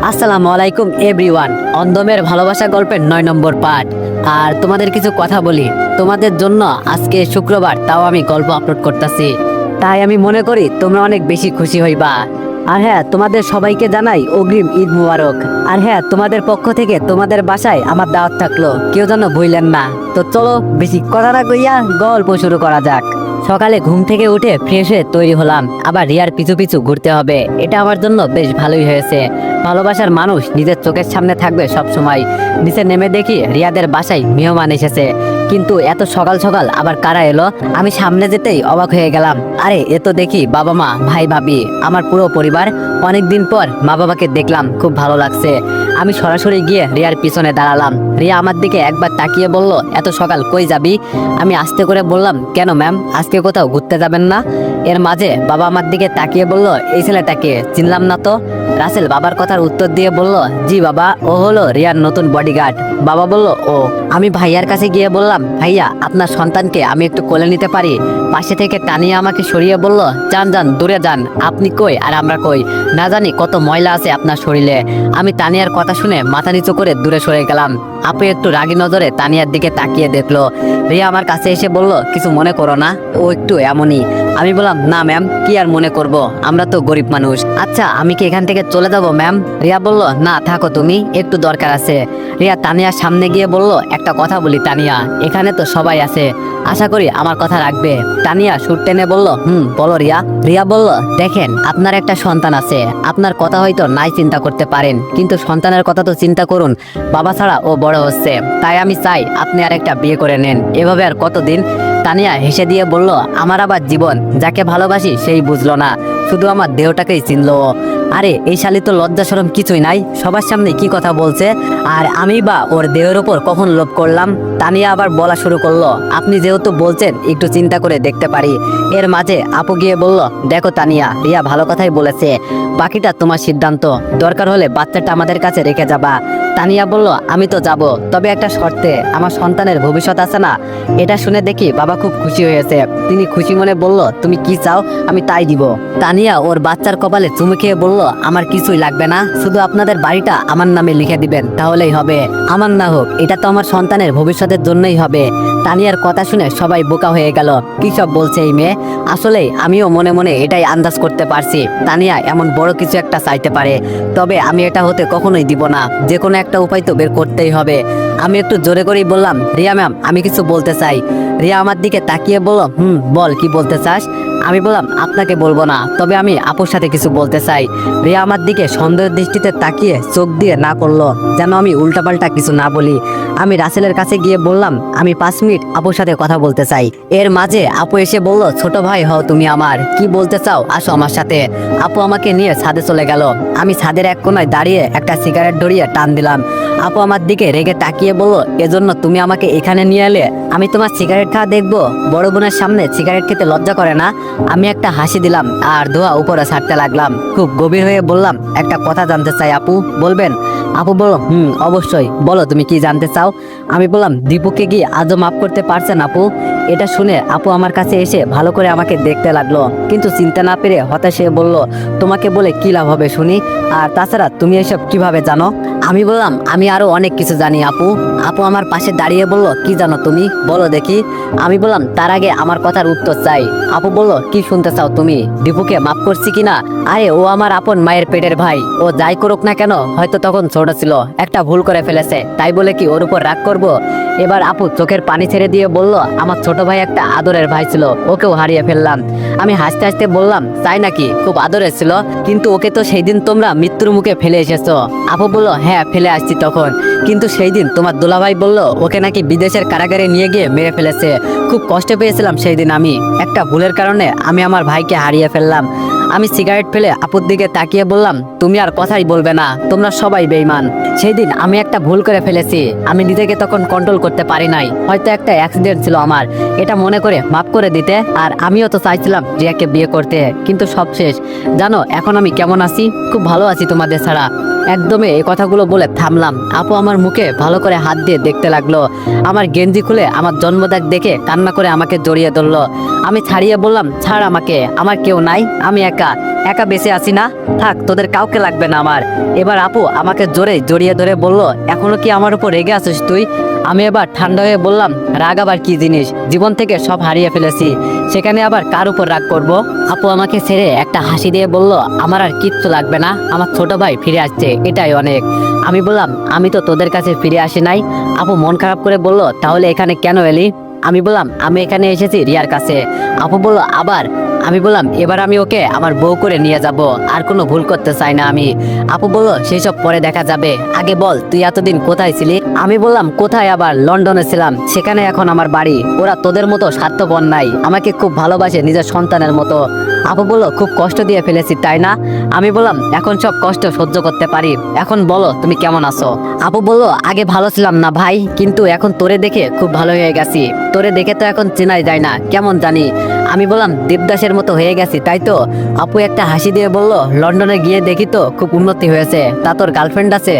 আসসালামু আলাইকুম এভরিওয়ান অন্দমের ভালোবাসা গল্পের নয় নম্বর পার্ট আর তোমাদের কিছু কথা বলি। তোমাদের জন্য আজকে শুক্রবার, তাও আমি গল্প আপলোড করতেছি। তাই আমি মনে করি তোমরা অনেক বেশি খুশি হইবা। আর হ্যাঁ তোমাদের সবাইকে জানাই অগ্রিম ঈদ মুবারক। আর হ্যাঁ তোমাদের পক্ষ থেকে তোমাদের বাসায় আমার দাওয়াত থাকল। কেউ যেন ভুললেন না। তো চলো, বেশি কথা না কইয়া গল্প শুরু করা যাক। সকালে ঘুম থেকে উঠে ফ্রেশ হয়ে তৈরি হলাম। আবার রিয়ার পিছু পিছু ঘুরতে হবে। এটা আমার জন্য বেশ ভালোই হয়েছে। ভালোবাসার মানুষ নিজের চোখের সামনে থাকবে সব সময় নিচে নেমে দেখি রিয়াদের বাসায় মেহমান এসেছে। কিন্তু এত সকাল সকাল আবার কারা এলো? আমি সামনে যেতেই অবাক হয়ে গেলাম। আরে, এ তো দেখি বাবা মা, ভাই ভাবি, আমার পুরো পরিবার। অনেক দিন পর মা বাবাকে দেখলাম, খুব ভালো লাগছে। আমি সরাসরি গিয়ে রিয়ার পিছনে দাঁড়ালাম। রিয়া আমার দিকে একবার তাকিয়ে বলল, এত সকাল কই যাবি? আমি আস্তে করে বললাম, কেন ম্যাম? আজকে কোথাও ঘুরতে যাবেন না? এর মাঝে বাবা আমার দিকে তাকিয়ে বলল, এই ছেলেটাকে চিনলাম না তো? রাসেল বাবার কথার উত্তর দিয়ে বলল, জি বাবা, ও হলো রিয়ার নতুন বডিগার্ড বাবা বলল, ও, আমি ভাইয়ার কাছে গিয়ে বললাম, ভাইয়া, আপনার সন্তানকে আমি একটু কোলে নিতে পারি। পাশে থেকে টানিয়ে আমাকে সরিয়ে বলল, যান যান, দূরে যান, আপনি কই আর আমরা কই? না জানি কত ময়লা আছে আপনার শরীরে। আমি তানিয়ার কথা শুনে মাথা নিচু করে দূরে সরে গেলাম। আপু একটু রাগি নজরে তানিয়ার দিকে তাকিয়ে দেখল। রিয়া আমার কাছে এসে বলল, কিছু মনে করো না, ও একটু এমনই। আমি বললাম, না, ম্যাম, কি আর মনে করব? আমরা তো গরিব মানুষ। আচ্ছা আমি কি এখান থেকে চলে যাব, ম্যাম? রিয়া বলল, না, থাকো তুমি, একটু দরকার আছে। রিয়া তানিয়ার সামনে গিয়ে বলল, একটা কথা বলি, তানিয়া, এখানে তো সবাই আছে, আশা করি আমার কথা রাখবে। তানিয়া সুর টেনে বলল, হুম, বলো রিয়া। রিয়া বলল, দেখেন, আপনার একটা সন্তান আছে, আপনার কথা হয়তো নাই চিন্তা করতে পারেন, কিন্তু সন্তানের কথা তো চিন্তা করুন, বাবা ছাড়া ও বড় হচ্ছে, তাই আমি চাই আপনি আর একটা বিয়ে করে নেন। এভাবে আর কতদিন তানিয়া হেসে দিয়ে বলল, আমার আবার জীবন, যাকে ভালোবাসি সেই বুঝলো না। শুধু আমার দেহটাকেই চিনলো। আরে, এই শালি তো লজ্জা সরম কিছুই নাই। সবার সামনে কি কথা বলছে? আর আমি বা ওর দেহের ওপর কখন লোভ করলাম? তানিয়া আবার বলা শুরু করল, আপনি যেহেতু বলছেন, একটু চিন্তা করে দেখতে পারি। এর মাঝে আপু গিয়ে বলল, দেখো তানিয়া, রিয়া ভালো কথাই বলেছে। বাকিটা তোমার সিদ্ধান্ত। দরকার হলে বাচ্চাটা আমাদের কাছে রেখে যাবা। তানিয়া বলল, আমি তো যাব। তবে একটা শর্তে, আমার সন্তানের ভবিষ্যৎ আছে না। এটা শুনে দেখি বাবা খুব খুশি হয়েছে তিনি খুশি মনে বলল, তুমি কি চাও? আমি তাই দিব। তানিয়া ওর বাচ্চার কপালে চুমু খেয়ে বলল, আমার কিছুই লাগবে না। শুধু আপনাদের বাড়িটা আমার নামে লিখে দিবেন। তাহলেই হবে। আমার না হোক, এটা তো আমার সন্তানের ভবিষ্যতের জন্যই হবে। তানিয়ার কথা শুনে সবাই বোকা হয়ে গেল। কি সব বলছে এই মেয়ে? আসলে আমিও মনে মনে এটাই আন্দাজ করতে পারছি। তানিয়া এমন বড় কিছু একটা চাইতে পারে। তবে আমি এটা হতে কখনোই দিব না। যে কোনো একটা উপায় তো বের করতেই হবে। আমি একটু জোরে করেই বললাম, রিয়া ম্যাম, আমি কিছু বলতে চাই। রিয়া আমার দিকে তাকিয়ে বলল, হুম, বল, কি বলতে চাস? আমি বললাম, আপনাকে বলব না, তবে আমি আপুর সাথে কিছু বলতে চাই। রিয়া আমার দিকে সন্দেহের দৃষ্টিতে তাকিয়ে চোখ দিয়ে না করল, যেন আমি উল্টাপাল্টা কিছু না বলি। আমি রাসেলের কাছে গিয়ে বললাম, আমি পাঁচ মিনিট আপুর সাথে কথা বলতে চাই। এর মাঝে আপু এসে বলল, ছোট ভাই, হও তুমি আমার। কি বলতে চাও? আসো আমার সাথে। আপু আমাকে নিয়ে ছাদে চলে গেল। আমি ছাদের এক কোনায় দাঁড়িয়ে একটা সিগারেট ধরিয়ে টান দিলাম। আপু আমার দিকে রেগে তাকিয়ে বলল, এজন্য তুমি আমাকে এখানে নিয়ে এলে, আমি তোমার সিগারেট খাওয়া দেখব। বড় বোনের সামনে সিগারেট খেতে লজ্জা করে না? আমি একটা হাসি দিলাম আর ধোয়া উপরে ছাড়তে লাগলাম। খুব গভীর হয়ে বললাম, একটা কথা জানতে চাই আপু, বলবেন? আপু বলল হুম, অবশ্যই। বলো, তুমি কি জানতে চাও? আমি বললাম, দীপুকে কি আজও মাফ করতে পারছেন আপু? এটা শুনে আপু আমার কাছে এসে ভালো করে আমাকে দেখতে লাগল। কিন্তু চিন্তা না পেরে হতাশ বলল, তোমাকে বলে কি লাভ হবে শুনি? আর তাছাড়া তুমি এসব কীভাবে জানো? আমি বললাম, আমি আরও অনেক কিছু জানি আপু। আপু আমার পাশে দাঁড়িয়ে বলল, কি জানো তুমি? বলো দেখি। আমি বললাম, তার আগে আমার কথার উত্তর চাই। আপু বলল, কি শুনতে চাও তুমি? দীপুকে মাফ করছি কিনা? আরে, ও আমার আপন মায়ের পেটের ভাই। ও যাই করুক না কেন, হয়তো তখন ছোট ছিল, একটা ভুল করে ফেলেছে। তাই বলে কি ওর উপর রাগ করব? এবার আপু চোখের পানি ছেড়ে দিয়ে বলল, আমার ছোট ভাই একটা আদরের ভাই ছিল, ওকেও হারিয়ে ফেললাম। আমি হাসতে হাসতে বললাম, তাই নাকি? খুব আদরের ছিল। কিন্তু ওকে তো সেই দিন তোমরা মৃত্যুর মুখে ফেলে এসেছ। আপু বলল হ্যাঁ ফেলে আসছি তখন। কিন্তু সেই দিন তোমার দুলাভাই বলল, ওকে নাকি বিদেশের কারাগারে নিয়ে গিয়ে মেরে ফেলেছে। খুব কষ্ট পেয়েছিলাম সেই দিন আমি। একটা ভুলের কারণে আমি আমার ভাইকে হারিয়ে ফেললাম। আমি সিগারেট ফেলে আপুর দিকে তাকিয়ে বললাম, তুমি আর কথাই বলবে না, তোমরা সবাই বেইমান সেই দিন আমি একটা ভুল করে ফেলেছি। আমি নিজেকে তখন কন্ট্রোল করতে পারি নাই। হয়তো একটা অ্যাক্সিডেন্ট ছিল আমার। এটা মনে করে মাফ করে দিতে, আর আমিও তো চাইছিলাম রিয়াকে বিয়ে করতে। কিন্তু সব শেষ জানো, এখন আমি কেমন আছি? খুব ভালো আছি তোমাদের ছাড়া। একদমই এই কথাগুলো বলে থামলাম। আপু আমার মুখে ভালো করে হাত দিয়ে দেখতে লাগল। আমার গেঞ্জি খুলে আমার জন্মদাগ দেখে কান্না করে আমাকে জড়িয়ে ধরলো। আমি ছাড়িয়ে বললাম, ছাড় আমাকে, আমার কেউ নাই, আমি একা। একা বেঁচে আছি না। থাক, তোদের কাউকে লাগবে না আমার। এবার আপু আমাকে জোরে জড়িয়ে ধরে বলল, এখনও কি আমার উপর রেগে আছিস তুই? আমি এবার ঠান্ডা হয়ে বললাম, রাগ আবার কি জিনিস? জীবন থেকে সব হারিয়ে ফেলেছি। সেখানে আবার কার উপর রাগ করব? আপু আমাকে ছেড়ে একটা হাসি দিয়ে বলল, আমার আর কিচ্ছু লাগবে না, আমার ছোট ভাই ফিরে আসছে, এটাই অনেক। আমি বললাম, আমি তো তোদের কাছে ফিরে আসি নাই। আপু মন খারাপ করে বলল, তাহলে এখানে কেন এলি? আমি বললাম, আমি এখানে এসেছি রিয়ার কাছে। আপু বলল, আবার? আমি বললাম, এবার আমি ওকে আমার বউ করে নিয়ে যাব। আর কোনো ভুল করতে চাই না আমি। আপু বলল সেই সব পরে দেখা যাবে। আগে বল, তুই এতদিন কোথায় ছিলি? আমি বললাম, কোথায় আবার? লন্ডনে ছিলাম। সেখানে এখন আমার বাড়ি। ওরা তোদের মতো স্বার্থপর নাই। আমাকে খুব ভালোবাসে নিজের সন্তানের মতো। আপু বলল, খুব কষ্ট দিয়ে ফেলেছি, তাই না? আমি বললাম, এখন সব কষ্ট সহ্য করতে পারি। এখন বলো, তুমি কেমন আছো? আপু বলল, আগে ভালো ছিলাম না ভাই, কিন্তু এখন তোরে দেখে খুব ভালো হয়ে গেছি। তোরে দেখে তো এখন চেনাই যায় না। কেমন জানি? আমি বললাম, দেবদাসের মতো হয়ে গেছি। তাই তো আপু একটা হাসি দিয়ে বলল, লন্ডনে গিয়ে দেখি তো খুব উন্নতি হয়েছে, তা তোর গার্লফ্রেন্ড আছে?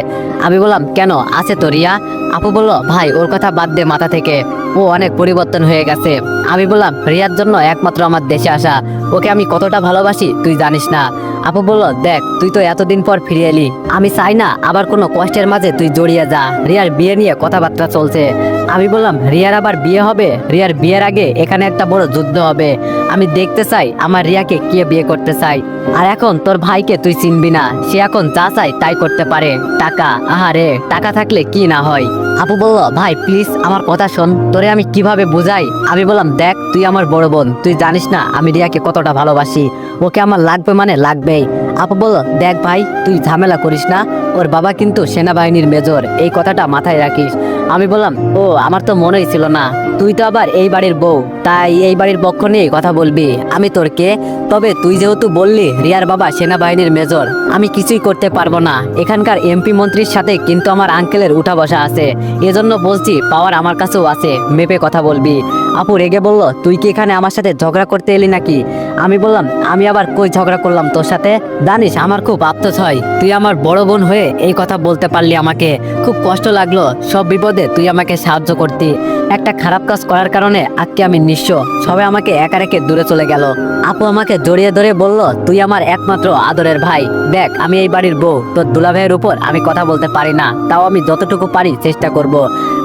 আমি বললাম, কেন? আছে তো রিয়া। আপু বলল, ভাই, ওর কথা বাদ দে মাথা থেকে, ও অনেক পরিবর্তন হয়ে গেছে। আমি বললাম, রিয়ার জন্য একমাত্র আমার দেশে আসা, ওকে আমি কতটা ভালোবাসি তুই জানিস না। আপু বলল, দেখ, তুই তো এতদিন পর ফিরে এলি, আমি চাই না আবার কোনো কষ্টের মাঝে তুই জড়িয়ে যা। রিয়ার বিয়ে নিয়ে কথাবার্তা চলছে আমি বললাম, রিয়ার আবার বিয়ে হবে? রিয়ার বিয়ের আগে এখানে একটা বড় যুদ্ধ হবে। আমি দেখতে চাই আমার রিয়াকে কে বিয়ে করতে চাই আর এখন তোর ভাইকে তুই চিনবি না। সে এখন যা চাই তাই করতে পারে। টাকা আহারে টাকা থাকলে কি না হয়? আপু বলল, ভাই, প্লিজ আমার কথা শোন। তোরে আমি কীভাবে বুঝাই? আমি বললাম, দেখ, তুই আমার বড় বোন। তুই জানিস না আমি রিয়াকে কতটা ভালোবাসি। ওকে আমার লাগবে মানে লাগবেই। আপু বলল, দেখ ভাই, তুই ঝামেলা করিস না। ওর বাবা কিন্তু সেনাবাহিনীর মেজর। এই কথাটা মাথায় রাখিস। আমি বললাম, ও, আমার তো মনেই ছিল না। তুই তো আবার এই বাড়ির বউ। তাই এই বাড়ির পক্ষ নিয়ে কথা বলবি। আমি তোর কে তবে তুই যেহেতু বললি, রিয়ার বাবা সেনাবাহিনীর মেজর, আমি কিছুই করতে পারব না। এখানকার এমপি মন্ত্রীর সাথে কিন্তু আমার আঙ্কেলের উঠা বসা আছে। এজন্য বলছি, পাওয়ার আমার কাছেও আছে। মেপে কথা বলবি। আপু রেগে বলল, তুই কি এখানে আমার সাথে ঝগড়া করতে এলি নাকি? আমি বললাম, আমি আবার কই ঝগড়া করলাম তোর সাথে? জানিস আমার খুব আফসোস হয়। তুই আমার বড় বোন হয়ে এই কথা বলতে পারলি আমাকে। খুব কষ্ট লাগল, সব বিপদে তুই আমাকে সাহায্য করতি। একটা খারাপ কাজ করার কারণে আজকে আমি নিঃস্ব। সবাই আমাকে একা রেখে দূরে চলে গেল। আপু আমাকে জড়িয়ে ধরে বলল, তুই আমার একমাত্র আদরের ভাই। দেখ, আমি এই বাড়ির বউ। তোর দুলা ভাইয়ের উপর আমি কথা বলতে পারি না। তাও আমি যতটুকু পারি চেষ্টা করব।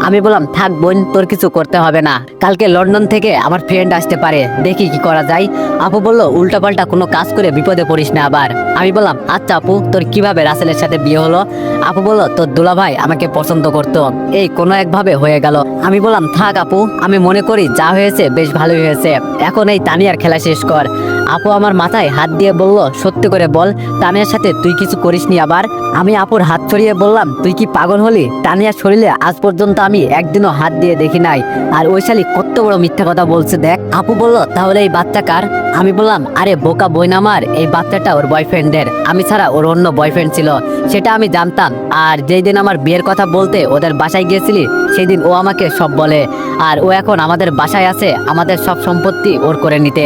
আমি বললাম, থাক বোন, তোর কিছু করতে হবে না। কালকে লন্ডন থেকে আমার ফ্রেন্ড আসতে পারে। দেখি কি করা যায়। আপু বলল, উল্টাপাল্টা কোনো কাজ করে বিপদে পড়িস না আবার। আমি বললাম আচ্ছা আপু, তোর কীভাবে রাসেলের সাথে বিয়ে হলো? আপু বলল, তোর দুলা ভাই আমাকে পছন্দ করতো। এই কোনো একভাবে হয়ে গেল। আমি বললাম, থাক আপু, আমি মনে করি যা হয়েছে বেশ ভালোই হয়েছে। এখন এই তানিয়ার খেলা শেষ কর। আপু আমার মাথায় হাত দিয়ে বলল, সত্যি করে বল, তানিয়ার সাথে তুই কিছু করিসনি আবার? আমি আপুর হাত ছড়িয়ে বললাম, তুই কি পাগল হলি? তানিয়ার শরীরে আজ পর্যন্ত আমি একদিনও হাত দিয়ে দেখি নাই। আর ওই শালি কত বড় মিথ্যা কথা বলছে দেখ। আপু বলল, তাহলে এই বাচ্চা কার? আমি বললাম, আরে বোকা বই আমার এই বাচ্চাটা ওর বয়ফ্রেন্ডের আমি ছাড়া ওর অন্য বয়ফ্রেন্ড ছিল, সেটা আমি জানতাম। আর যেই দিন আমার বিয়ের কথা বলতে ওদের বাসায় গিয়েছিলি সেই দিন ও আমাকে সব বলে। আর ও এখন আমাদের বাসায় আছে, আমাদের সব সম্পত্তি ওর করে নিতে।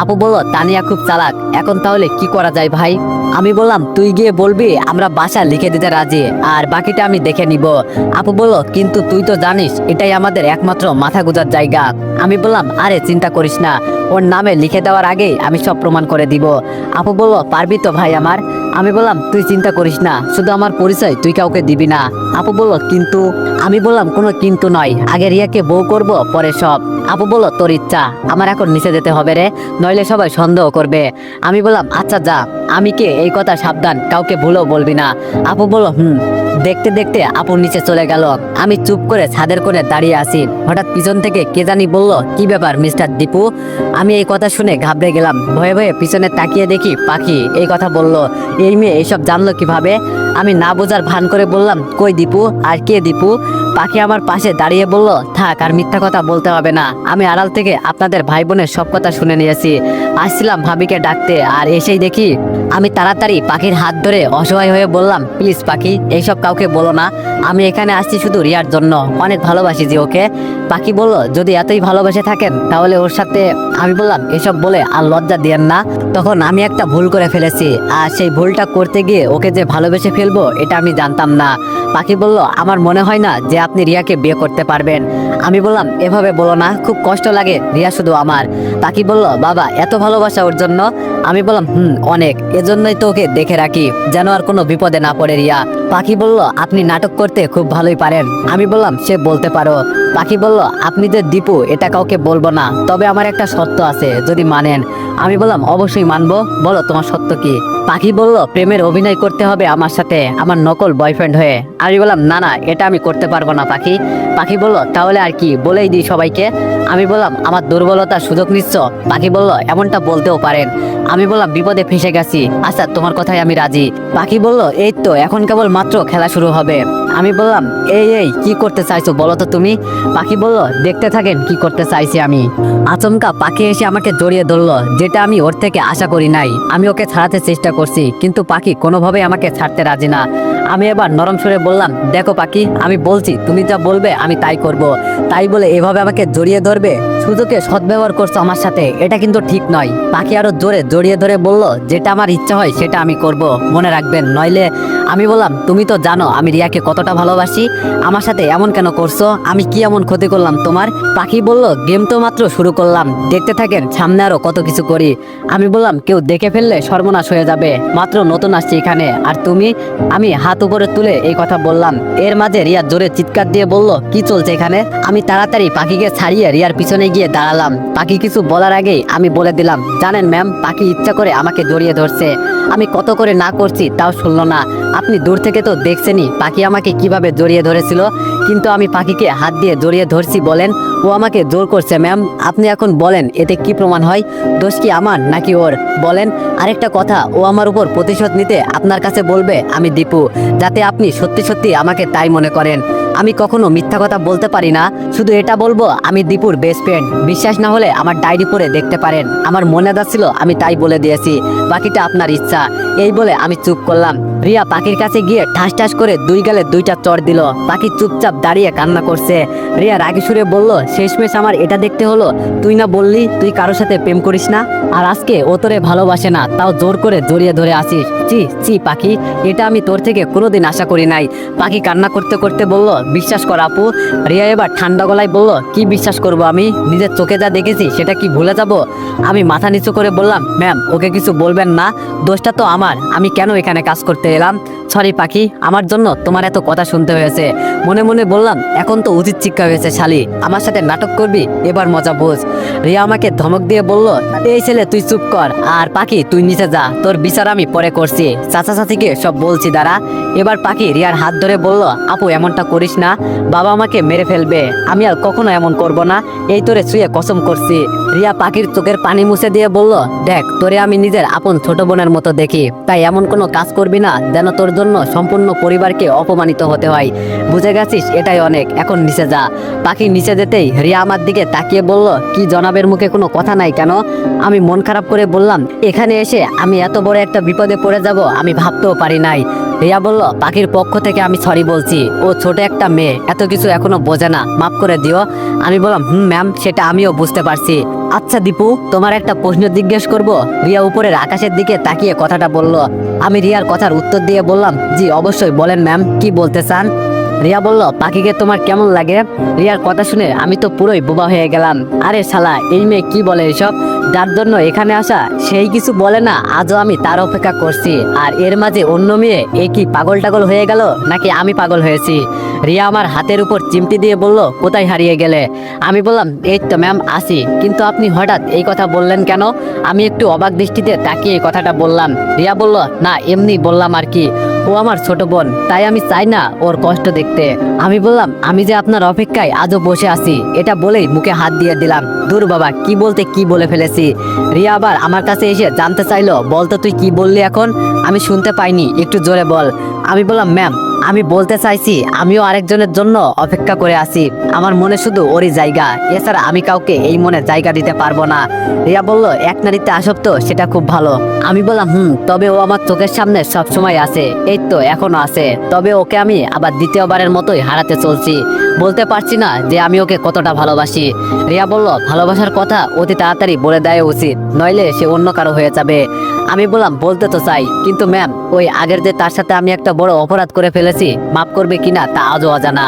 আপু বলল তানিয়া খুব চালাক। এখন তাহলে কি করা যায় ভাই? আমি বললাম, তুই গিয়ে বলবি, আমরা বাসা লিখে দিতে রাজি, আর বাকিটা আমি দেখে নিব। আপু বলল, কিন্তু তুই তো জানিস, এটাই আমাদের একমাত্র মাথা গুজার জায়গা। আমি বললাম, আরে, চিন্তা করিস না, ওর নামে লিখে দেওয়ার আগেই আমি সব প্রমাণ করে দিব। আপু বলল, পারবি তো ভাই আমার? আমি বললাম, তুই চিন্তা করিস না, শুধু আমার পরিচয় তুই কাউকে দিবি না। আপু বলল, কিন্তু? আমি বললাম, কোনো কিন্তু নয়, আগে রিয়াকে বউ করব, পরে সব। আপু বলল, তোর ইচ্ছা, আমার এখন নিচে যেতে হবে রে, নইলে সবাই সন্দেহ করবে। আমি বললাম আচ্ছা যা, আমি কে এই কথা সাবধান, কাউকে ভুলেও বলবি না? আপু বলল, হুম। দেখতে দেখতে আপু নিচে চলে গেল। আমি চুপ করে ছাদের কোণে দাঁড়িয়ে আছি। হঠাৎ পিছন থেকে কে জানি বলল, কি ব্যাপার মিস্টার দীপু? আমি এই কথা শুনে ঘাবড়ে গেলাম। ভয়ে ভয়ে পিছনে তাকিয়ে দেখি পাখি। এই কথা বলল, এই মেয়ে এইসব জানলো কীভাবে? আমি না বোঝার ভান করে বললাম, কই দীপু? আর কে দীপু? পাখি আমার পাশে দাঁড়িয়ে বলল, থাক, আর মিথ্যা কথা বলতে হবে না। আমি আড়াল থেকে আপনাদের ভাই বোনের সব কথা শুনে নিয়েছি। আসছিলাম ভাবিকে ডাকতে, আর এসেই দেখি আমি তাড়াতাড়ি পাখির হাত ধরে অসহায় হয়ে বললাম, প্লিজ পাখি, এইসব কাউকে বলো না। আমি এখানে আসছি শুধু রিয়ার জন্য। অনেক ভালোবাসি যে ওকে। পাখি বলল, যদি এতই ভালোবেসে থাকেন, তাহলে ওর সাথে আমি বললাম, এসব বলে আর লজ্জা দিয়েন না। তখন আমি একটা ভুল করে ফেলেছি, আর সেই ভুলটা করতে গিয়ে ওকে যে ভালোবেসে ফেলব, এটা আমি জানতাম না। পাখি বলল, আমার মনে হয় না যে আপনি রিয়াকে বিয়ে করতে পারবেন। আমি বললাম, এভাবে বলো না, খুব কষ্ট লাগে, রিয়া শুধু আমার। পাখি বলল, বাবা, এত ভালোবাসা ওর জন্য। আমি বললাম, হুম, অনেক। এজন্যই তো ওকে দেখে রাখি, যেন আর কোনো বিপদে না পড়ে রিয়া। পাখি বলল, আপনি নাটক করতে খুব ভালোই পারেন। আমি বললাম, সে বলতে পারো। পাখি বলল, আপনি যে দীপু, এটা কাউকে বলব না। তবে আমার একটা শর্ত আছে, যদি মানেন। আমি বললাম, অবশ্যই মানবো। বলো, তোমার সত্য কি? পাখি বলল, প্রেমের অভিনয় করতে হবে আমার সাথে, আমার নকল বয়ফ্রেন্ড হয়ে। আমি বললাম, না না, এটা আমি করতে পারব না পাখি। পাখি বলল, তাহলে আর কি, বলেই দিই সবাইকে। আমি বললাম, আমার দুর্বলতার সুযোগ নিচ্ছ? পাখি বলল, এমনটা বলতেও পারেন। আমি বললাম, বিপদে ফেসে গেছি। আচ্ছা তোমার কথাই আমি রাজি। পাখি বলল, এই তো, এখন কেবল মাত্র খেলা শুরু হবে। আমি বললাম, এই এই, কি করতে চাইছো বলো তো তুমি? পাখি বলল, দেখতে থাকেন কি করতে চাইছি আমি। আচমকা পাখি এসে আমাকে জড়িয়ে ধরলো, যেটা আমি ওর থেকে আশা করি নাই। আমি ওকে ছাড়াতে চেষ্টা করছি, কিন্তু পাখি কোনোভাবে আমাকে ছাড়তে রাজি না। আমি এবার নরম সুরে বললাম, দেখো পাখি, আমি বলছি, তুমি যা বলবে আমি তাই করব। তাই বলে এভাবে আমাকে জড়িয়ে ধরবে, সুযোগে সদ্ব্যবহার করছ আমার সাথে, এটা কিন্তু ঠিক নয়। পাখি আরও জোরে জড়িয়ে ধরে বলল, যেটা আমার ইচ্ছা হয় সেটা আমি করব। মনে রাখবেন, নইলে আমি বললাম, তুমি তো জানো, আমি রিয়াকে কতটা ভালোবাসি। আমার সাথে এমন কেন করছ? আমি কি এমন ক্ষতি করলাম তোমার? পাখি বলল, গেম তো মাত্র শুরু করলাম। দেখতে থাকেন, সামনে আরও কত কিছু করি। আমি বললাম, কেউ দেখে ফেললে সর্বনাশ হয়ে যাবে। মাত্র নতুন আসছি এখানে। আর তুমি? আমি হাত উপরে তুলে এই কথা বললাম। এর মাঝে রিয়া জোরে চিৎকার দিয়ে বলল, কি চলছে এখানে? আমি তাড়াতাড়ি পাখিকে ছাড়িয়ে রিয়ার পিছনে গিয়ে দাঁড়ালাম। পাখি কিছু বলার আগেই আমি বলে দিলাম, জানেন ম্যাম, পাখি ইচ্ছা করে আমাকে জড়িয়ে ধরছে। আমি কত করে না করছি তাও শুনলো না। আপনি দূর থেকে তো দেখছেনই, পাখি আমাকে কীভাবে জড়িয়ে ধরেছিল। কিন্তু আমি পাখিকে হাত দিয়ে জড়িয়ে ধরছি বলেন, ও আমাকে জোর করছে, ম্যাম, আপনি এখন বলেন, এতে কি প্রমাণ হয়? দোষ কি আমার নাকি ওর? বলেন, আরেকটা কথা, ও আমার উপর প্রতিশোধ নিতে আপনার কাছে বলবে, আমি দীপু, যাতে আপনি সত্যি সত্যি আমাকে তাই মনে করেন। আমি কখনো মিথ্যা কথা বলতে পারি না। শুধু এটা বলব, আমি দীপুর বেস্ট ফ্রেন্ড বিশ্বাস না হলে আমার ডায়েরি পড়ে দেখতে পারেন। আমার মনে যাচ্ছিল আমি তাই বলে দিয়েছি। বাকিটা আপনার ইচ্ছা। এই বলে আমি চুপ করলাম। রিয়া পাখির কাছে গিয়ে ঠাস ঠাস করে দুই গালে দুইটা চড় দিল। পাখি চুপচাপ দাঁড়িয়ে কান্না করছে। রিয়া রাগি সুরে বলল, শেষমেশ আমার এটা দেখতে হলো। তুই না বললি, তুই কারোর সাথে প্রেম করিস না? আর আজকে ও তোরে ভালোবাসে না, তাও জোর করে জড়িয়ে ধরে আসিস চি চি পাখি, এটা আমি তোর থেকে কোনোদিন আশা করি নাই। পাখি কান্না করতে করতে বলল, বিশ্বাস কর আপু। রিয়া এবার ঠান্ডা গলায় বলল, কি বিশ্বাস করব আমি? নিজের চোখে যা দেখেছি, সেটা কি ভুলে যাব? আমি মাথা নিচু করে বললাম, ম্যাম, ওকে কিছু বলবেন না। দোষটা তো আমার। আমি কেন এখানে কাজ করতে এলাম। সরি পাখি আমার জন্য তোমার এত কথা শুনতে হয়েছে। মনে মনে বললাম, এখন তো উচিত শিক্ষা হয়েছে শালি, আমার সাথে নাটক করবি? এবার মজা বোঝ। রিয়া আমাকে ধমক দিয়ে বলল, এই ছেলে, তুই চুপ কর। আর পাখি, তুই নিচে যা। তোর বিচার আমি পরে করছি। চাচা চাচিকে সব বলছি, দাঁড়া। এবার পাখি রিয়ার হাত ধরে বলল, আপু, এমনটা করিস না। বাবা আমাকে মেরে ফেলবে। আমি আর কখনো এমন করব না। এই তোরে শুয়ে কসম করছি। রিয়া পাখির চোখের পানি মুছে দিয়ে বলল, দেখ, তোরে আমি নিজের আপন ছোট বোনের মতো দেখি। তাই এমন কোনো কাজ করবি না, যেন তোর জন্য সম্পূর্ণ পরিবারকে অপমানিত হতে হয়। বুঝে গেছিস? এটাই অনেক। এখন নিচে যা। পাখি নিচে যেতেই রিয়া আমার দিকে তাকিয়ে বলল, কি জনাবের মুখে কোনো কথা নাই কেন? আমি মন খারাপ করে বললাম, এখানে এসে আমি এত বড় একটা বিপদে পড়ে যাব, আমি ভাবতেও পারি নাই। রিয়া বলল, পাখির পক্ষ থেকে আমি সরি বলছি। ও ছোট একটা মেয়ে, এত কিছু এখনও বোঝে না। মাফ করে দিও। আমি বললাম, হুম ম্যাম সেটা আমিও বুঝতে পারছি। আচ্ছা দীপু, তোমার একটা প্রশ্ন জিজ্ঞেস করব? রিয়া উপরের আকাশের দিকে তাকিয়ে কথাটা বলল। আমি রিয়ার কথার উত্তর দিয়ে বললাম, জি, অবশ্যই, বলেন ম্যাম কি বলতে চান? রিয়া বলল, পাখিকে তোমার কেমন লাগে রিয়ার কথা শুনে আমি তো পুরোই বোবা হয়ে গেলাম। আরে শালা, এই মেয়ে কি বলে এসব? যার জন্য এখানে আসা, সেই কিছু বলে না, আজও আমি তার অপেক্ষা করছি। আর এর মাঝে অন্য মেয়ে, এ কি পাগল টাগল হয়ে গেল? নাকি আমি পাগল হয়েছি? রিয়া আমার হাতের উপর চিমটি দিয়ে বলল, কোথায় হারিয়ে গেলে? আমি বললাম, এই তো ম্যাম, আসি। কিন্তু আপনি হঠাৎ এই কথা বললেন কেন? আমি একটু অবাক দৃষ্টিতে তাকিয়ে এই কথাটা বললাম। রিয়া বলল, না, এমনি বললাম আর কি। ও আমার ছোট বোন, তাই আমি চাই না ওর কষ্ট দেখতে। আমি বললাম, আমি যে আপনার অপেক্ষায় আজও বসে আছি, এটা বলেই মুখে হাত দিয়ে দিলাম। দূর বাবা, কি বলতে কি বলে ফেলেছি। রিয়া আবার আমার কাছে এসে জানতে চাইলো বলতো তুই কি বললি এখন? আমি শুনতে পাইনি, একটু জোরে বল। আমি বললাম, ম্যাম আমি বলতে চাইছি, আমিও আরেকজনের জন্য অপেক্ষা করে আছি। আমার মনে শুধু ওরই জায়গা। এছাড়া আমি কাউকে এই মনে জায়গা দিতে পারব না। রিয়া বলল, এক নারীতে আসক্ত, সেটা খুব ভালো। আমি বললাম, হুম, তবে ও আমার চোখের সামনে সব সময় আছে। এই তো এখনও আছে। তবে ওকে আমি আবার দ্বিতীয়বারের মতোই হারাতে চলছি। বলতে পারছি না যে আমি ওকে কতটা ভালোবাসি। রিয়া বলল, ভালোবাসার কথা অতি তাড়াতাড়ি বলে দেয় উচিত, নইলে সে অন্য কারও হয়ে যাবে। আমি বললাম, বলতে তো চাই, কিন্তু ম্যাম, ওই আগের যে তার সাথে আমি একটা বড় অপরাধ করে ফেলেছি মাফ করবে কিনা তা আজও অজানা।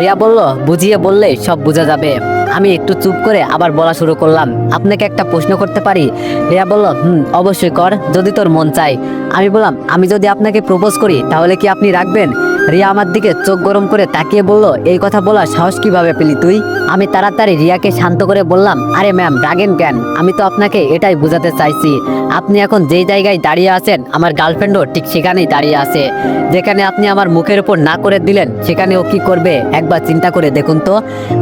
রিয়া বলল, বুঝিয়ে বললে সব বোঝা যাবে। আমি একটু চুপ করে আবার বলা শুরু করলাম, আপনাকে একটা প্রশ্ন করতে পারি? রিয়া বলল, হুম, অবশ্যই কর, যদি তোর মন চাই আমি বললাম, আমি যদি আপনাকে প্রপোজ করি, তাহলে কি আপনি রাখবেন? রিয়া আমার দিকে চোখ গরম করে তাকিয়ে বলল, এই কথা বলার সাহস কীভাবে পেলি তুই? আমি তাড়াতাড়ি রিয়াকে শান্ত করে বললাম, আরে ম্যাম, রাগেন কেন? আমি তো আপনাকে এটাই বোঝাতে চাইছি। আপনি এখন যেই জায়গায় দাঁড়িয়ে আছেন, আমার গার্লফ্রেন্ডও ঠিক সেখানেই দাঁড়িয়ে আছে। যেখানে আপনি আমার মুখের উপর না করে দিলেন, সেখানে ও কি করবে? একবার চিন্তা করে দেখুন তো।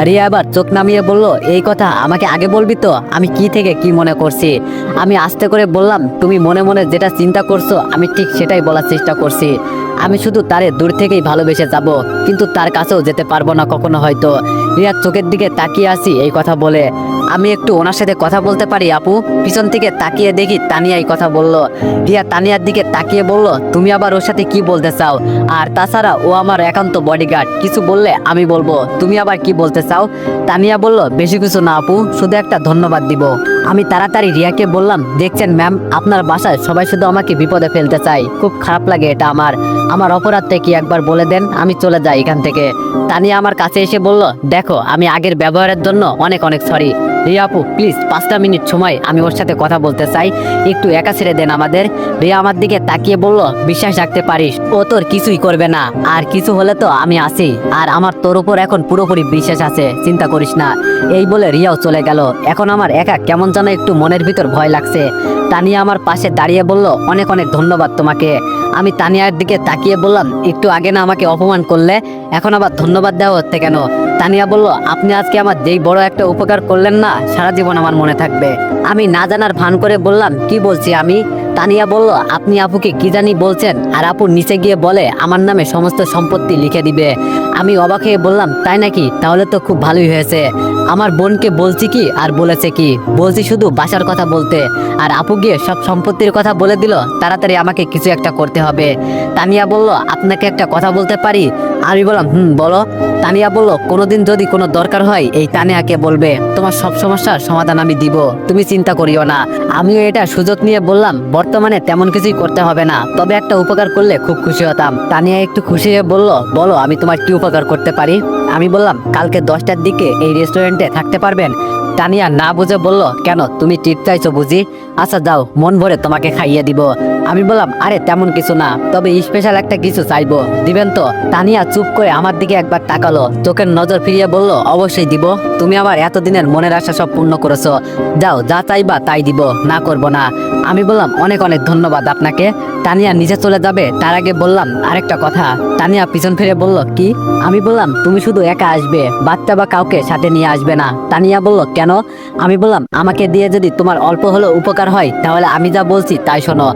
রিয়া আবার চোখ নামিয়ে বলল, এই কথা আমাকে আগে বলবি তো, আমি কি থেকে কি মনে করছি? আমি আস্তে করে বললাম, তুমি মনে মনে যেটা চিন্তা করছ, আমি ঠিক সেটাই বলার চেষ্টা করছি। আমি শুধু তারে দূর থেকেই ভালোবেসে যাব, কিন্তু তার কাছেও যেতে পারব না কখনো হয়তো। রিয়ার চোখের দিকে তাকিয়ে আসি এই কথা বলে। আমি একটু ওনার সাথে কথা বলতে পারি, আপু? পিছন থেকে তাকিয়ে দেখি তানিয়া এই কথা বলল। রিয়া তানিয়ার দিকে তাকিয়ে বলল, তুমি আবার ওর সাথে কি বলতে চাও? আর তাছাড়া ও আমার একান্ত বডিগার্ড কিছু বললে আমি বলব, তুমি আবার কি বলতে চাও? তানিয়া বলল, বেশি কিছু না, আপু। শুধু একটা ধন্যবাদ দিব। আমি তাড়াতাড়ি রিয়াকে বললাম, দেখছেন ম্যাম, আপনার বাসায় সবাই শুধু আমাকে বিপদে ফেলতে চাই খুব খারাপ লাগে এটা আমার। আমার অপরাধটা কি একবার বলে দেন, আমি চলে যাই এখান থেকে। তানিয়া আমার কাছে এসে বলল, দেখো আমি আগের ব্যবহারের জন্য অনেক অনেক সরি রিয়া আপু প্লিজ পাঁচটা মিনিট সময় আমি ওর সাথে কথা বলতে চাই। একটু একা ছেড়ে দেন আমাদের। রিয়া আমার দিকে তাকিয়ে বলল, বিশ্বাস রাখতে পারিস, ও তোর কিছুই করবে না। আর কিছু হলে তো আমি আছি। আর আমার তোর উপর এখন পুরোপুরি বিশ্বাস আছে, চিন্তা করিস না। এই বলে রিয়াও চলে গেল। এখন আমার একা কেমন যেন একটু মনের ভিতর ভয় লাগছে। তানিয়া আমার পাশে দাঁড়িয়ে বলল, অনেক অনেক ধন্যবাদ তোমাকে। আমি তানিয়ার দিকে তাকিয়ে বললাম, একটু আগে না আমাকে অপমান করলে, এখন আবার ধন্যবাদ দেওয়া হচ্ছে কেন? তানিয়া বলল, আপনি আজকে আমার যেই বড় একটা উপকার করলেন না, সারা জীবন আমার মনে থাকবে। আমি না জানার ভান করে বললাম, কি বলছি আমি? তানিয়া বলল, আপনি আপুকে কি জানি বলছেন? আর আপু নিচে গিয়ে বলে, আমার নামে সমস্ত সম্পত্তি লিখে দিবে। আমি অবাক হয়ে বললাম, তাই নাকি? তাহলে তো খুব ভালোই হয়েছে। আমার বোনকে বলছি কি আর বলেছে কি? বলছি শুধু বাসার কথা বলতে। আর আপু গিয়ে সব সম্পত্তির কথা বলে দিল, তাড়াতাড়ি আমাকে কিছু একটা করতে হবে। তানিয়া বলল, আপনাকে একটা কথা বলতে পারি? আমি বললাম, হুম, বলো। তানিয়া বলল, কোনোদিন যদি কোনো দরকার হয়, এই তানিয়াকে বলবে। তোমার সব সমস্যার সমাধান আমি দিব। তুমি চিন্তা করিও না। আমিও এটা সুযোগ নিয়ে বললাম, বর্তমানে তেমন কিছুই করতে হবে না। তবে একটা উপকার করলে খুব খুশি হতাম। তানিয়া একটু খুশি হয়ে বলল, বলো, আমি তোমার কি উপকার করতে পারি? আমি বললাম, কালকে দশটার দিকে এই রেস্টুরেন্টে থাকতে পারবেন। তানিয়া না বুঝে বলল, কেন? তুমি টিপ চাইছো বুঝি? আচ্ছা যাও, মন ভরে তোমাকে খাইয়ে দিব। আমি বললাম, আরে, তেমন কিছু না, তবে স্পেশাল একটা কিছু চাইব। দিবেন তো? তানিয়া চুপ করে আমার দিকে একবার তাকালো, চোখের নজর ফিরিয়ে বলল, অবশ্যই দিব। তুমি আমার এতদিনের মনের আশা সব পূর্ণ করেছ। যাও, যা চাইবা তাই দিব, না করব না। আমি বললাম, অনেক অনেক ধন্যবাদ আপনাকে। তানিয়া নিচে চলে যাবে, তার আগে বললাম আরেকটা কথা। তানিয়া পিছন ফিরে বলল, কি? আমি বললাম, তুমি শুধু একা আসবে, বাচ্চা বা কাউকে সাথে নিয়ে আসবে না। তানিয়া বলল, কেন? আমি বললাম, আমাকে দিয়ে যদি তোমার অল্প হলেও উপকার হয়, তাহলে আমি যা বলছি তাই শোনো।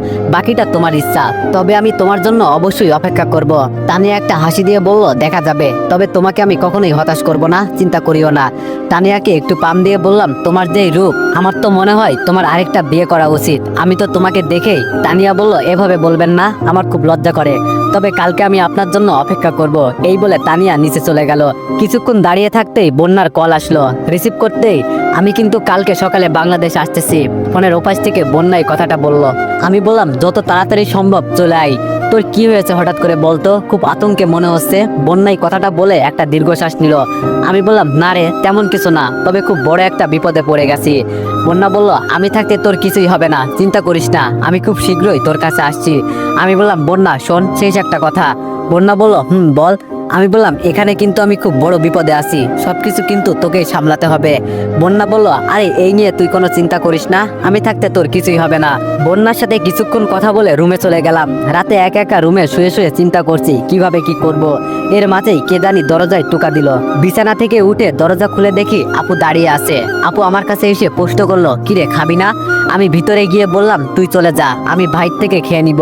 বাকিটা তোমার ইচ্ছা। তবে আমি তোমার জন্য অবশ্যই অপেক্ষা করব। তানিয়া একটা হাসি দিয়ে বলল, দেখা যাবে। তবে তোমাকে আমি কখনোই হতাশ করব না, চিন্তা করিও না। তানিয়াকে একটু পাম দিয়ে বললাম, তোমার যে রূপ, আমার তো মনে হয় তোমার আরেকটা বিয়ে করা উচিত। আমি তো তোমাকে দেখেই তানিয়া বলল, এভাবে বলবেন না, আমার খুব লজ্জা করে। তবে কালকে আমি আপনার জন্য অপেক্ষা করব। এই বলে তানিয়া নিচে চলে গেল। কিছুক্ষণ দাঁড়িয়ে থাকতেই বন্যার কল আসলো। রিসিভ করতেই আমি কিন্তু কালকে সকালে বাংলাদেশ আসতেছি। ফোনের ওপাশ থেকে বন্যায় কথাটা বলল। আমি বললাম, যত তাড়াতাড়ি সম্ভব চলে আই তোর কি হয়েছে হঠাৎ করে বলতো? খুব আতঙ্কে মনে হচ্ছে। বন্যাই কথাটা বলে একটা দীর্ঘশ্বাস নিল। আমি বললাম, না রে, তেমন কিছু না। তবে খুব বড় একটা বিপদে পড়ে গেছি। বন্যা বলল, আমি থাকতে তোর কিছুই হবে না। চিন্তা করিস না। আমি খুব শীঘ্রই তোর কাছে আসছি। আমি বললাম, বন্যা, শোন, শেষ একটা কথা। বন্যা বলল, হুম, বল। আমি বললাম, এখানে কিন্তু আমি খুব বড় বিপদে আছি। সবকিছু কিন্তু তোকেই সামলাতে হবে। বন্যা বলল, আরে, এই নিয়ে তুই কোনো চিন্তা করিস না। আমি থাকতে তোর কিছুই হবে না। বন্যার সাথে কিছুক্ষণ কথা বলে রুমে চলে গেলাম। রাতে একা একা রুমে শুয়ে শুয়ে চিন্তা করছি, কীভাবে কি করব। এর মাঝেই কে জানি দরজায় টোকা দিল। বিছানা থেকে উঠে দরজা খুলে দেখি আপু দাঁড়িয়ে আছে। আপু আমার কাছে এসে প্রশ্ন করল, কিরে, খাবি না? আমি ভিতরে গিয়ে বললাম, তুই চলে যা, আমি ভাইর থেকে খেয়ে নিব।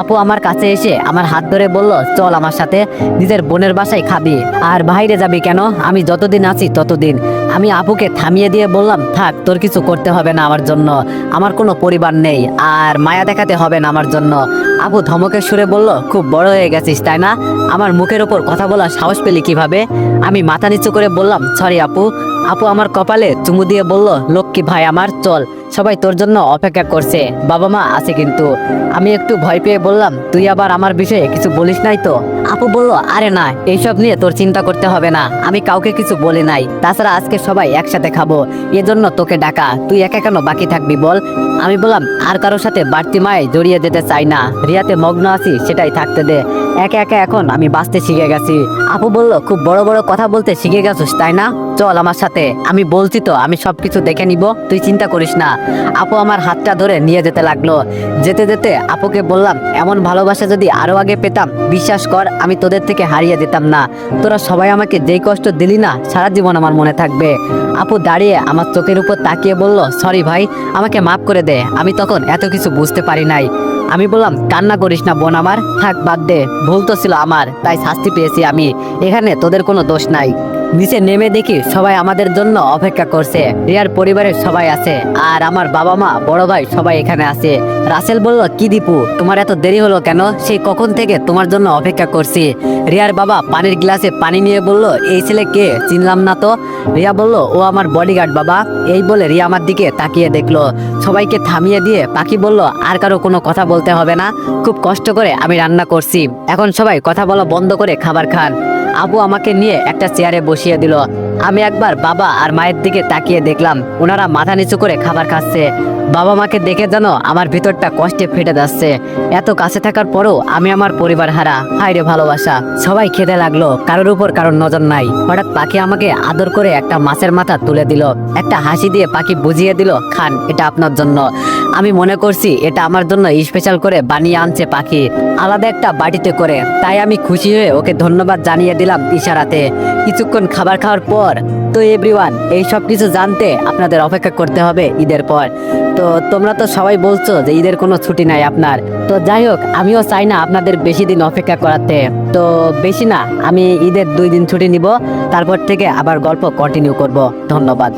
আপু আমার কাছে এসে আমার হাত ধরে বলল, চল আমার সাথে, নিজের বোনের বাসায় খাবি। আর বাইরে যাবি কেন? আমি যতদিন আছি ততদিন। আমি আপুকে থামিয়ে দিয়ে বললাম, থাক, তোর কিছু করতে হবে না আমার জন্য। আমার কোনো পরিবার নেই, আর মায়া দেখাতে হবে না আমার জন্য। আপু ধমকের সুরে বলল, খুব বড় হয়ে গেছিস, তাই না? আমার মুখের ওপর কথা বলার সাহস পেলি কীভাবে? আমি মাথা নিচু করে বললাম, সরি আপু। আপু আমার কপালে চুমু দিয়ে বলল, লক্ষ্মী ভাই আমার, চল, সবাই তোর জন্য অপেক্ষা করছে, বাবা মা আছে কিন্তু। আমি একটু ভয় পেয়ে বললাম, তুই আবার আমার বিষয়ে কিছু বলিস নাই তো? আপু বলল, আরে না, এইসব নিয়ে তোর চিন্তা করতে হবে না, আমি কাউকে কিছু বলি নাই। তাছাড়া আজকে সবাই একসাথে খাব, এজন্য তোকে ডাকা, তুই একা কেন বাকি থাকবি বল? আমি বললাম, আর কারোর সাথে বাড়তি মায়ে জড়িয়ে যেতে চাই না রিয়াতে মগ্ন আছি, সেটাই থাকতে দে। একা একা এখন আমি বাঁচতে শিখে গেছি। আপু বলল, খুব বড় বড় কথা বলতে শিখে গেছিস, তাই না? চল আমার সাথে। আমি বলছি তো, আমি সবকিছু দেখে নিব, তুই চিন্তা করিস না। আপু আমার হাতটা ধরে নিয়ে যেতে লাগল। যেতে যেতে আপুকে বললাম, এমন ভালোবাসা যদি আরও আগে পেতাম, বিশ্বাস কর, আমি তোদের থেকে হারিয়ে দিতাম না। তোরা সবাই আমাকে যেই কষ্ট দিলি না, সারা জীবন আমার মনে থাকবে। আপু দাঁড়িয়ে আমার চোখের উপর তাকিয়ে বলল, সরি ভাই, আমাকে মাফ করে দে। আমি তখন এত কিছু বুঝতে পারি নাই। আমি বললাম, কান্না করিস না, বোন আমার। থাক, বাদ দে। ভুল তো ছিল আমার, তাই শাস্তি পেয়েছি আমি। এখানে তোদের কোনো দোষ নাই। নিচে নেমে দেখি সবাই আমাদের জন্য অপেক্ষা করছে। রিয়ার পরিবারের সবাই আছে, আর আমার বাবা মা বড় ভাই সবাই এখানে আছে। রাসেল বলল, কি দীপু, তোমার এত দেরি হলো কেন? সেই কখন থেকে তোমার জন্য অপেক্ষা করছি। রিয়ার বাবা পানির গ্লাসে পানি নিয়ে বলল, এই ছেলে কে? চিনলাম না তো। রিয়া বলল, ও আমার বডিগার্ড বাবা। এই বলে রিয়া আমার দিকে তাকিয়ে দেখল। সবাইকে থামিয়ে দিয়ে পাখি বলল, আর কারও কোনো কথা বলতে হবে না। খুব কষ্ট করে আমি রান্না করছি। এখন সবাই কথা বলা বন্ধ করে খাবার খান। আবু আমাকে নিয়ে একটা চেয়ারে বসিয়ে দিল। আমি একবার বাবা আর মায়ের দিকে তাকিয়ে দেখলাম, ওনারা মাথা নিচু করে খাবার খাচ্ছে। বাবা মাকে দেখে যেন আমার ভিতরটা কষ্টে ফেটে যাচ্ছে। এত কাছে থাকার পরও আমি আমার পরিবার হারা। হাইরে ভালোবাসা, সবাই খেতে লাগল, কারোর উপর কারোর নজর নাই। হঠাৎ পাখি আমাকে আদর করে একটা মাছের মাথা তুলে দিল। একটা হাসি দিয়ে পাখি বুঝিয়ে দিল, খান, এটা আপনার জন্য। আমি মনে করছি এটা আমার জন্য স্পেশাল করে বানিয়ে আনছে পাখি। আলাদা একটা বাটিতে করে। তাই আমি খুশি হয়ে ওকে ধন্যবাদ জানিয়ে দিলাম ইশারাতে। কিছুক্ষণ খাবার খাওয়ার পর তো এভরিওয়ান এই সব কিছু জানতে আপনাদের অপেক্ষা করতে হবে ঈদের পর। তো তোমরা তো সবাই বলছো যে ঈদের কোনো ছুটি নাই আপনার। তো যাই হোক, আমিও চাই না আপনাদের বেশি দিন অপেক্ষা করাতে। তো বেশি না, আমি ঈদের দুই দিন ছুটি নিব, তারপর থেকে আবার গল্প কন্টিনিউ করব। ধন্যবাদ।